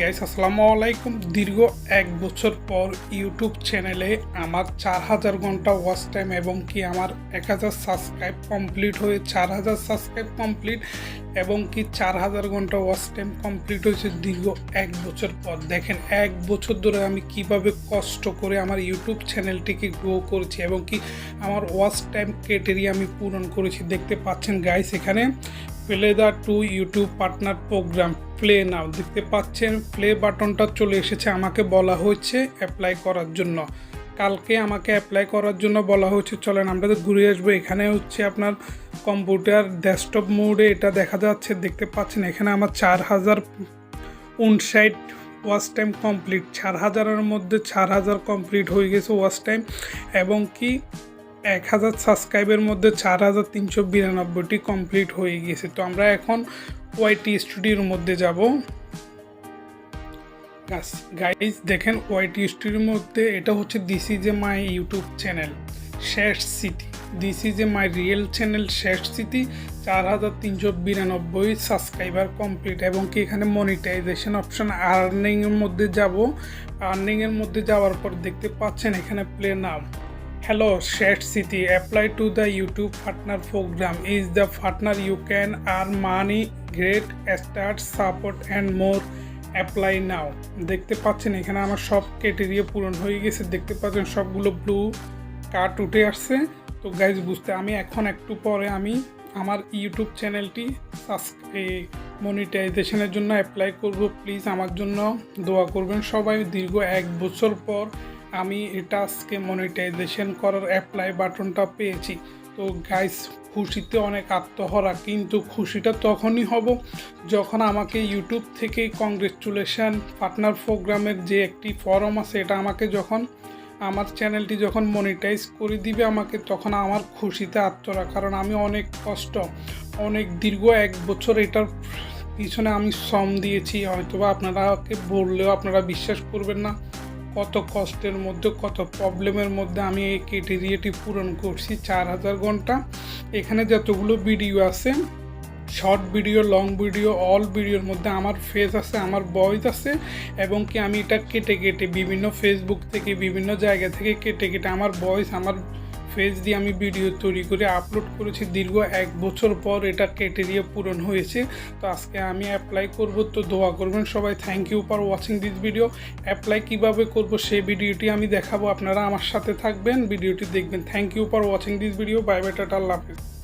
Guys আসসালামু আলাইকুম। দীর্ঘ এক বছর পর ইউটিউব চ্যানেলে আমার চার হাজার ঘণ্টা ওয়াচ টাইম এবং কি আমার এক হাজার সাবস্ক্রাইব কমপ্লিট হয়ে চার হাজার সাবস্ক্রাইব কমপ্লিট এবং কি চার হাজার ঘণ্টা ওয়াচ টাইম কমপ্লিট হয়েছে দীর্ঘ এক বছর পর। দেখেন, এক বছর ধরে আমি কীভাবে কষ্ট করে আমার ইউটিউব চ্যানেলটিকে গ্রো করেছি এবং কি আমার ওয়াচ টাইম ক্রাইটেরিয়া আমি পূরণ করেছি। দেখতে পাচ্ছেন গাইস এখানে play the to YouTube partner program play now. দেখতে পাচ্ছেন, প্লে বাটনটা চলে এসেছে আমাকে বলা হয়েছে অ্যাপ্লাই করার জন্য। কালকে আমাকে অ্যাপ্লাই করার জন্য বলা হয়েছে, চলেন আমরা তো ঘুরে আসব। এখানে হচ্ছে আপনার কম্পিউটার ডেস্কটপ মোডে এটা দেখা যাচ্ছে। দেখতে পাচ্ছেন, এখানে আমার চার হাজার উনষাট ওয়াচ টাইম কমপ্লিট। চার হাজারের মধ্যে চার হাজার কমপ্লিট হয়ে গেছে ওয়াচ টাইম। এবং কি এক হাজার সাবস্ক্রাইবের মধ্যে চার হাজার তিনশো বিরানব্বইটি কমপ্লিট হয়ে গিয়েছে। তো আমরা এখন ওয়াইটি স্টুডিওর মধ্যে যাব। গাইজ দেখেন ওয়াইটি স্টুডিওর মধ্যে এটা হচ্ছে this is a my YouTube channel শেষ city this is a my real channel শেষ সিটি চার হাজার তিনশো বিরানব্বই সাবস্ক্রাইবার কমপ্লিট এবং কি এখানে মনিটাইজেশন অপশন আর্নিংয়ের মধ্যে যাব। আর্নিংয়ের মধ্যে যাওয়ার পর দেখতে পাচ্ছেন এখানে প্লে নাম Hello, Shed City. Apply to the YouTube Partner Program. Is the partner you can earn money, great start, support and more. Apply now দেখতে পাচ্ছেন এখানে আমার সব ক্যাটেরিয়া পূরণ হয়ে গেছে দেখতে পাচ্ছেন সবগুলো ব্লু কার্ড উঠে আসছে তো গাইজ বুঝতে আমি এখন একটু পরে আমি আমার ইউটিউব চ্যানেলটি মনিটাইজেশনের জন্য অ্যাপ্লাই করব প্লিজ আমার জন্য দোয়া করবেন সবাই দীর্ঘ এক বছর পর আমি এটা আজকে মনিটাইজেশন করার অ্যাপ্লাই বাটনটা পেয়েছি। তো গাইস খুশিতে অনেক আত্মহরা, কিন্তু খুশিটা তখনই হব যখন আমাকে ইউটিউব থেকে কংগ্রেচুলেশন পার্টনার প্রোগ্রামের যে একটি ফর্ম আছে, এটা আমাকে যখন আমার চ্যানেলটি যখন মনিটাইজ করে দিবে আমাকে, তখন আমার খুশিতে আত্মরা কারণ আমি অনেক কষ্ট, অনেক দীর্ঘ এক বছর এটার পিছনে আমি শ্রম দিয়েছি। হয়তোবা আপনারাকে বললেও আপনারা বিশ্বাস করবেন না। কত কষ্টের মধ্যে, কত প্রবলেমের মধ্যে আমি এই ক্রাইটেরিয়াটি পূরণ করছি। চার হাজার ঘণ্টা। এখানে যতগুলো ভিডিও আছে, short video, long video, all ভিডিওর মধ্যে আমার ফেস আছে, আমার ভয়েস আছে, এবং কি আমি এটা কেটে কেটে বিভিন্ন ফেসবুক থেকে, বিভিন্ন জায়গা থেকে কেটে কেটে আমার ভয়েস, আমার ফেস দিয়ে আমি ভিডিও তৈরি করে আপলোড করেছি। দীর্ঘ এক বছর পর এটা ক্যাটেরিয়া পূরণ হয়েছে। তো আজকে আমি অ্যাপ্লাই করব, তো দোয়া করবেন সবাই। Thank you for watching this video apply কীভাবে করব সেই ভিডিওটি আমি দেখাবো। আপনারা আমার সাথে থাকবেন ভিডিওটি দেখবেন। Thank you for watching this video bye bye tata, Allah Hafiz.